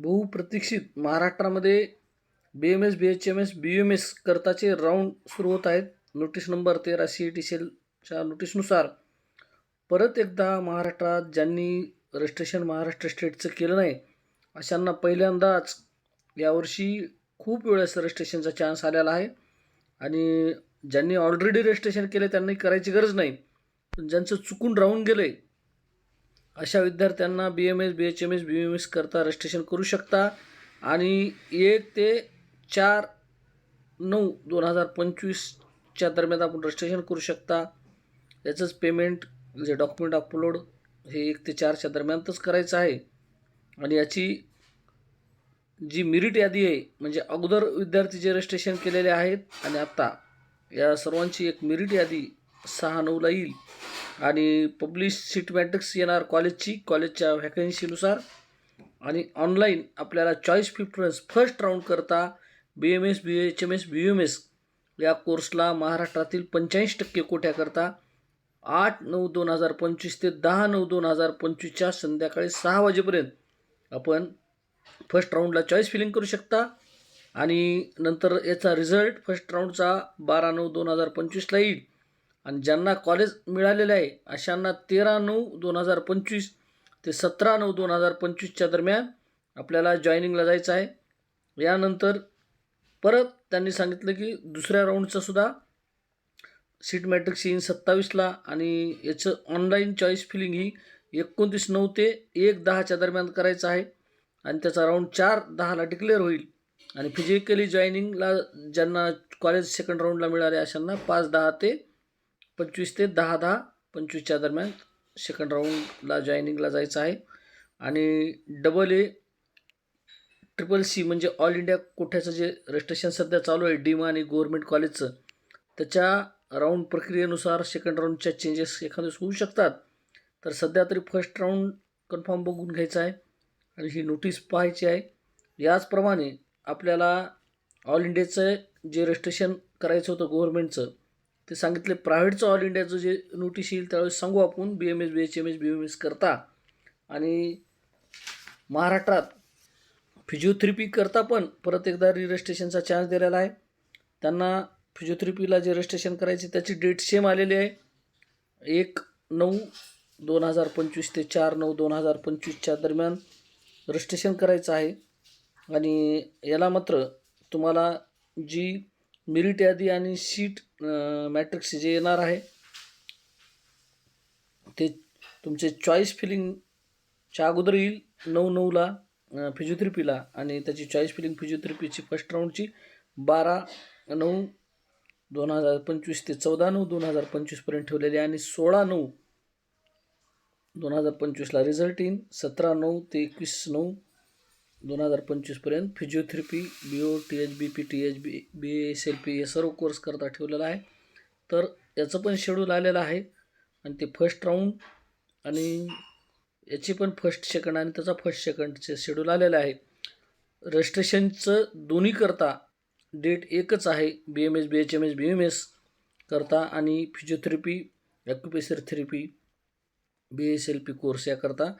बहुप्रतीक्षित महाराष्ट्रामध्ये B M S B H M S B M S करताचे round सुरू होत आहेत. नोटीस नंबर तेरा सी ई टी सेलच्या नोटीसनुसार परत एकदा महाराष्ट्रात ज्यांनी रजिस्ट्रेशन महाराष्ट्र स्टेटचं केलं नाही अशांना पहिल्यांदाच यावर्षी खूप वेळेस रजिस्ट्रेशनचा चान्स आलेला आहे. आणि ज्यांनी ऑलरेडी रजिस्ट्रेशन केले त्यांनी करायची गरज नाही. पण ज्यांचं चुकून राहून गेलं आहे अशा विद्यार्थ्यांना B M S B H M S B M S करता रजिस्ट्रेशन करू शकता. आणि एक ते चार नऊ दोन हजार पंचवीसच्या दरम्यान आपण रजिस्ट्रेशन करू शकता. याचंच पेमेंट जे डॉक्युमेंट अपलोड हे एक ते चारच्या दरम्यानच करायचं आहे. आणि याची जी मिरिट यादी आहे म्हणजे अगोदर विद्यार्थी जे रजिस्ट्रेशन केलेले आहेत आणि आत्ता या सर्वांची एक मिरिट यादी सहा नऊला येईल. आणि पब्लिश सीट मॅट्रिक्स येणार कॉलेजची कॉलेजच्या व्हॅकन्सीनुसार आणि ऑनलाईन आपल्याला चॉईस प्रिफरन्स फर्स्ट राऊंड करता B M S B H M S B M S या कोर्सला महाराष्ट्रातील पंच्याऐंशी टक्के कोट्याकरता आठ नऊ दोन हजार पंचवीस ते दहा नऊ दोन हजार पंचवीसच्या संध्याकाळी सहा वाजेपर्यंत आपण फर्स्ट राऊंडला चॉईस फिलिंग करू शकता. आणि नंतर याचा रिझल्ट फर्स्ट राऊंडचा बारा नऊ दोन हजार पंचवीसला येईल. आणि ज्यांना कॉलेज मिळालेलं आहे अशांना तेरा नऊ दोन हजार पंचवीस ते सतरा नऊ दोन हजार पंचवीसच्या दरम्यान आपल्याला जॉईनिंगला जायचं आहे. यानंतर परत त्यांनी सांगितलं की दुसऱ्या राऊंडचं सुद्धा सीट मॅट्रिक्स येईन सत्तावीसला आणि याचं ऑनलाईन चॉईस फिलिंग ही एकोणतीस नऊ ते एक दहाच्या दरम्यान करायचं आहे. आणि त्याचा राऊंड चार दहाला डिक्लेअर होईल. आणि फिजिकली जॉईनिंगला ज्यांना कॉलेज सेकंड राऊंडला मिळाले अशांना पाच दहा ते पंचवीस ते दहा दहा पंचवीसच्या दरम्यान सेकंड राऊंडला जॉईनिंगला जायचं आहे. आणि डबल ए ट्रिपल सी म्हणजे ऑल इंडिया कोठ्याचं जे रजिस्ट्रेशन सध्या चालू आहे डीमा आणि गव्हर्मेंट कॉलेजचं त्याच्या राऊंड प्रक्रियेनुसार सेकंड राऊंडच्या चेंजेस एखाद्या होऊ शकतात. तर सध्या तरी फर्स्ट राऊंड कन्फर्म बघून घ्यायचा आहे. आणि ही नोटीस पाहायची आहे. याचप्रमाणे आपल्याला ऑल इंडियाचं जे रजिस्ट्रेशन करायचं होतं गव्हर्मेंटचं ते सांगितले प्रायव्हेटचं ऑल इंडियाचं जे नोटीस येईल त्यावेळेस सांगू आपण. B M S B H M S B M S करता आणि महाराष्ट्रात फिजिओथेरपी करता पण परत एकदा री चान्स दिलेला आहे. त्यांना फिजिओथेरपीला जे रजिस्ट्रेशन करायचे त्याची डेट सेम आलेली आहे. एक नऊ दोन हजार पंचवीस ते चार नऊ दोन हजार पंचवीसच्या दरम्यान रजिस्ट्रेशन करायचं आहे. आणि याला मात्र तुम्हाला जी मेरिट यादी आणि सीट मॅट्रिक्स जे येणार आहे ते तुमचे चॉईस फिलिंगच्या अगोदर येईल नऊ नऊला फिजिओथेरपीला आणि त्याची चॉईस फिलिंग फिजिओथेरपीची फर्स्ट राऊंडची बारा नऊ दोन हजार पंचवीस ते चौदा नऊ दोन हजार पंचवीसपर्यंत ठेवलेली आहे. आणि सोळा नऊ दोन हजार पंचवीसला रिझल्ट येईन सतरा नऊ ते एकवीस नऊ दोन हजार पंचवीसपर्यंत physiotherapy B O T H B P T H B B S L P हे सर्व कोर्स करता ठेवलेला आहे. तर याचं पण शेड्यूल आलेलं आहे. आणि ते फर्स्ट राऊंड आणि याची पण फर्स्ट सेकंड आणि त्याचा फर्स्ट सेकंडचे शेड्यूल आलेलं आहे. रजिस्ट्रेशनचं दोन्ही करता डेट एकच आहे. B M S B H M S B M S करता आणि physiotherapy acupressure therapy B S L P course याकरता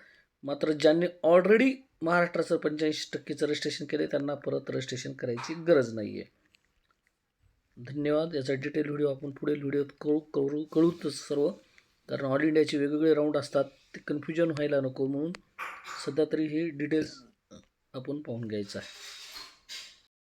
मात्र ज्यांनी ऑलरेडी महाराष्ट्राचं पंच्याऐंशी टक्केचं रजिस्ट्रेशन केले त्यांना परत रजिस्ट्रेशन करायची गरज नाही आहे धन्यवाद. याचा डिटेल व्हिडिओ आपण पुढील व्हिडिओत कळू करू कळूतच सर्व. कारण ऑल इंडियाचे वेगवेगळे राऊंड असतात ते कन्फ्युजन व्हायला नको म्हणून सध्या तरी हे डिटेल्स आपण पाहून घ्यायचं आहे.